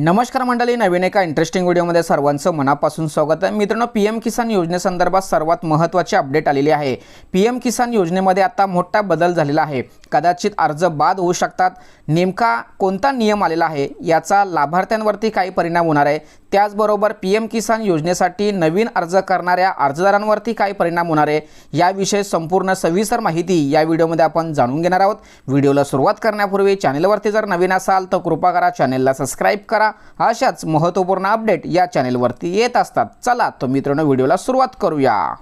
नमस्कार मंडळी नवीन एका इंटरेस्टिंग व्हिडिओमध्ये सर्वांचं मनापासून स्वागत आहे. मित्रांनो पी एम किसान योजनेसंदर्भात सर्वात महत्त्वाची अपडेट आलेली आहे. पी एम किसान योजनेमध्ये आता मोठा बदल झालेला आहे. कदाचित अर्ज बाद होऊ शकतात. नेमका कोणता नियम आलेला आहे? याचा लाभार्थ्यांवरती काही परिणाम होणार आहे. त्याचबरोबर पी एम किसान योजनेसाठी नवीन अर्ज करणाऱ्या अर्जदारांवरती काय परिणाम होणार आहे. याविषयी संपूर्ण सविस्तर माहिती या व्हिडिओमध्ये आपण जाणून घेणार आहोत. व्हिडिओला सुरुवात करण्यापूर्वी चॅनलवरती जर नवीन असाल तर कृपा करा चॅनेलला सबस्क्राईब करा. अशाच महत्त्वपूर्ण अपडेट या चॅनेलवरती येत असतात. चला तर मित्रांनो व्हिडिओला सुरुवात करूया.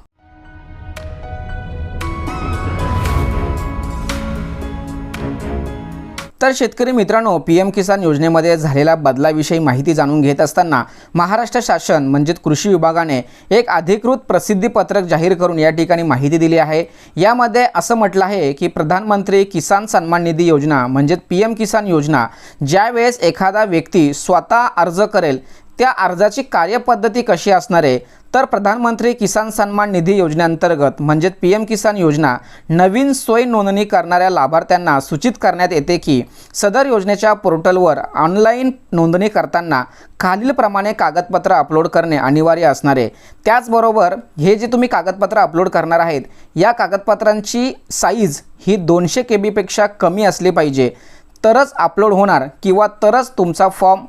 तर शेतकरी मित्रांनो पी एम किसान योजनेमध्ये झालेल्या बदलाविषयी माहिती जाणून घेत असताना महाराष्ट्र शासन म्हणजेच कृषी विभागाने एक अधिकृत प्रसिद्धीपत्रक जाहीर करून या ठिकाणी माहिती दिली आहे. यामध्ये असं म्हटलं आहे की प्रधानमंत्री किसान सन्मान निधी योजना म्हणजेच पी एम किसान योजना ज्यावेळेस एखादा व्यक्ती स्वतः अर्ज करेल त्या अर्जाची कार्यपद्धती कशी असणार आहे? तर प्रधानमंत्री किसान सन्मान निधी योजनेअंतर्गत म्हणजेच पी एम किसान योजना नवीन सोय नोंदणी करणाऱ्या लाभार्थ्यांना सूचित करण्यात येते की सदर योजनेच्या पोर्टलवर ऑनलाईन नोंदणी करताना खालीलप्रमाणे कागदपत्र अपलोड करणे अनिवार्य असणार. आहे त्याचबरोबर हे जे तुम्ही कागदपत्र अपलोड करणार आहेत या कागदपत्रांची साईज ही दोनशे के बीपेक्षा कमी असली पाहिजे. तरच अपलोड होणार किंवा तरच तुमचा फॉर्म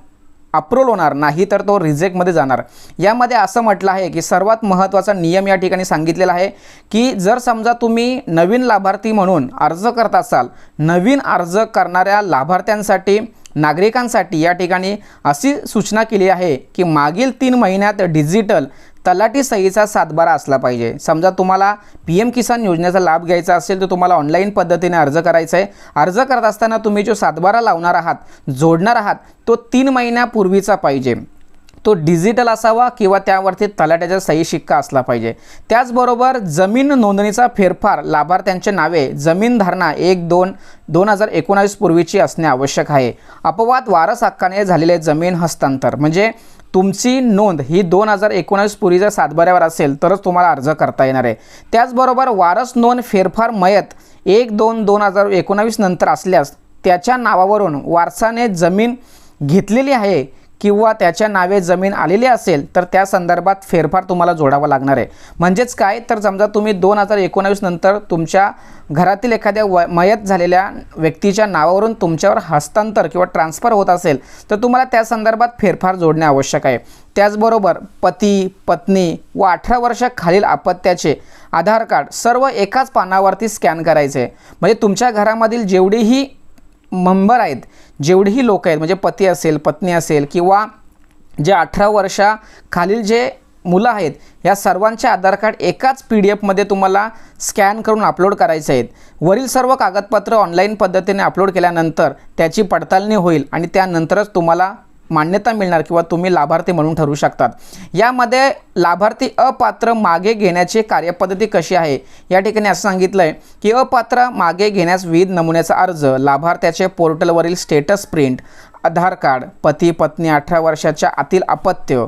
अप्रूव्ह होणार नाही तर तो रिजेक्टमध्ये जाणार. यामध्ये असं म्हटलं आहे की सर्वात महत्त्वाचा नियम या ठिकाणी सांगितलेला आहे की जर समजा तुम्ही नवीन लाभार्थी म्हणून अर्ज करत असाल नवीन अर्ज करणाऱ्या लाभार्थ्यांसाठी नागरिकांसाठी या ठिकाणी अशी सूचना केली आहे की मागील तीन महिन्यात डिजिटल तलाठी सहीचा सातबारा असला पाहिजे. समजा तुम्हाला पी एम किसान योजनेचा लाभ घ्यायचा असेल तर तुम्हाला ऑनलाईन पद्धतीने अर्ज करायचा आहे. अर्ज करत असताना तुम्ही जो सातबारा लावणार आहात जोडणार आहात तो तीन महिन्यापूर्वीचा पाहिजे. तो डिजिटल असावा किंवा त्यावरती तलाट्याचा सही शिक्का असला पाहिजे. त्याचबरोबर जमीन नोंदणीचा फेरफार लाभार्थ्यांचे नावे जमीन धारणा एक दोन दोन हजार एकोणावीस पूर्वीची असणे आवश्यक आहे. अपवाद वारस हक्काने झालेले जमीन हस्तांतर म्हणजे तुमची नोंद ही दोन हजार एकोणावीस पूर्वीच्या सातबाऱ्यावर असेल तरच तुम्हाला अर्ज करता येणार आहे. त्याचबरोबर वारस नोंद फेरफार मयत एक दोन दोन हजार एकोणावीस नंतर असल्यास त्याच्या नावावरून वारसाने जमीन घेतलेली आहे किंवा त्याच्या नावे जमीन आलेली असेल तर त्या संदर्भात फेरफार तुम्हाला जोडावा लागणार आहे. म्हणजेच काय? तर समजा तुम्ही दोन हजार एकोणावीस नंतर तुमच्या घरातील एखाद्या व मयत झालेल्या व्यक्तीच्या नावावरून तुमच्यावर हस्तांतर किंवा ट्रान्सफर होत असेल तर तुम्हाला त्या संदर्भात फेरफार जोडणे आवश्यक आहे. त्याचबरोबर पती पत्नी व अठरा वर्षाखालील अपत्याचे आधार कार्ड सर्व एकाच पानावरती स्कॅन करायचे. म्हणजे तुमच्या घरामधील जेवढीही मेंबर आहेत जेवढीही लोक आहेत म्हणजे पती असेल पत्नी असेल किंवा जे अठरा वर्षाखालील जे मुलं आहेत या सर्वांचे आधार कार्ड एकाच पी डी एफमध्ये तुम्हाला स्कॅन करून अपलोड करायचे आहेत. वरील सर्व कागदपत्र ऑनलाईन पद्धतीने अपलोड केल्यानंतर त्याची पडताळणी होईल आणि त्यानंतरच तुम्हाला मान्यता मिळणार किंवा तुम्ही लाभार्थी म्हणून ठरू शकतात. यामध्ये लाभार्थी अपात्र मागे घेण्याची कार्यपद्धती कशी आहे? या ठिकाणी असं सांगितलं आहे की अपात्र मागे घेण्यास विविध नमुन्याचा अर्ज लाभार्थ्याचे पोर्टलवरील स्टेटस प्रिंट आधार कार्ड पती पत्नी अठरा वर्षाच्या आतील अपत्य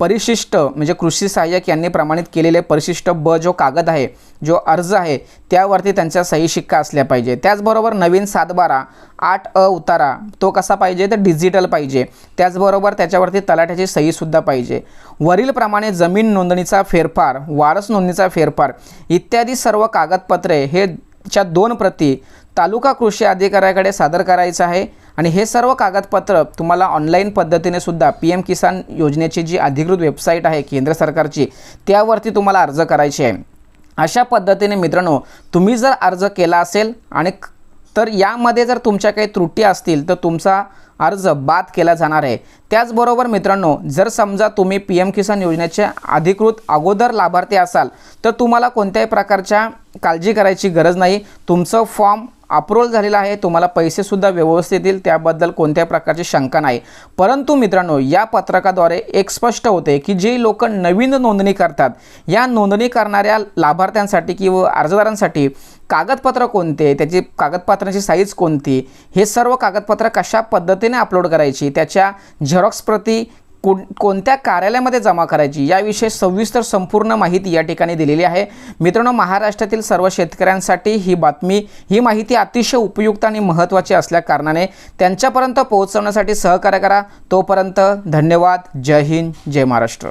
परिशिष्ट म्हणजे कृषी सहाय्यक यांनी प्रमाणित केलेले परिशिष्ट ब जो कागद आहे जो अर्ज आहे त्यावरती त्यांचा सही शिक्का असल्या पाहिजे. त्याचबरोबर नवीन सातबारा आठ अ उतारा तो कसा पाहिजे? तर डिजिटल पाहिजे. त्याचबरोबर त्याच्यावरती तलाठ्याची सहीसुद्धा पाहिजे. वरीलप्रमाणे जमीन नोंदणीचा फेरफार वारस नोंदणीचा फेरफार इत्यादी सर्व कागदपत्रे हे च्या दोन प्रती तालुका कृषी अधिकाऱ्याकडे सादर करायचं आहे. आणि हे सर्व कागदपत्र तुम्हाला ऑनलाईन पद्धतीने सुद्धा पी एम किसान योजनेची जी अधिकृत वेबसाईट आहे केंद्र सरकारची त्यावरती तुम्हाला अर्ज करायचे आहे. अशा पद्धतीने मित्रांनो तुम्ही जर अर्ज केला असेल आणि तर यामध्ये जर तुमच्या काही त्रुटी असतील तर तुमचा अर्ज बाद केला जाणार आहे. त्याचबरोबर मित्रांनो जर समजा तुम्ही पी एम किसान योजनेचे अधिकृत अगोदर लाभार्थी असाल तर तुम्हाला कोणत्याही प्रकारच्या काळजी करायची गरज नाही. तुमचं फॉर्म अप्रूव्हल झालेला आहे तुम्हाला पैसेसुद्धा व्यवस्थित येतील त्याबद्दल कोणत्याही प्रकारची शंका नाही. परंतु मित्रांनो या पत्रकाद्वारे एक स्पष्ट होते की जे लोक नवीन नोंदणी करतात या नोंदणी करणाऱ्या लाभार्थ्यांसाठी किंवा अर्जदारांसाठी कागदपत्र कोणते त्याची कागदपत्रांची साईज कोणती हे सर्व कागदपत्र कशा पद्धतीने अपलोड करायची त्याच्या झेरॉक्स प्रती कोण कोणत्या कार्यालयामध्ये जमा करायची याविषयी सविस्तर संपूर्ण माहिती या ठिकाणी दिलेली आहे. मित्रांनो महाराष्ट्रातील सर्व शेतकऱ्यांसाठी ही बातमी ही माहिती अतिशय उपयुक्त आणि महत्त्वाची असल्याकारणाने त्यांच्यापर्यंत पोहोचवण्यासाठी सहकार्य करा. तोपर्यंत धन्यवाद. जय हिंद जय महाराष्ट्र.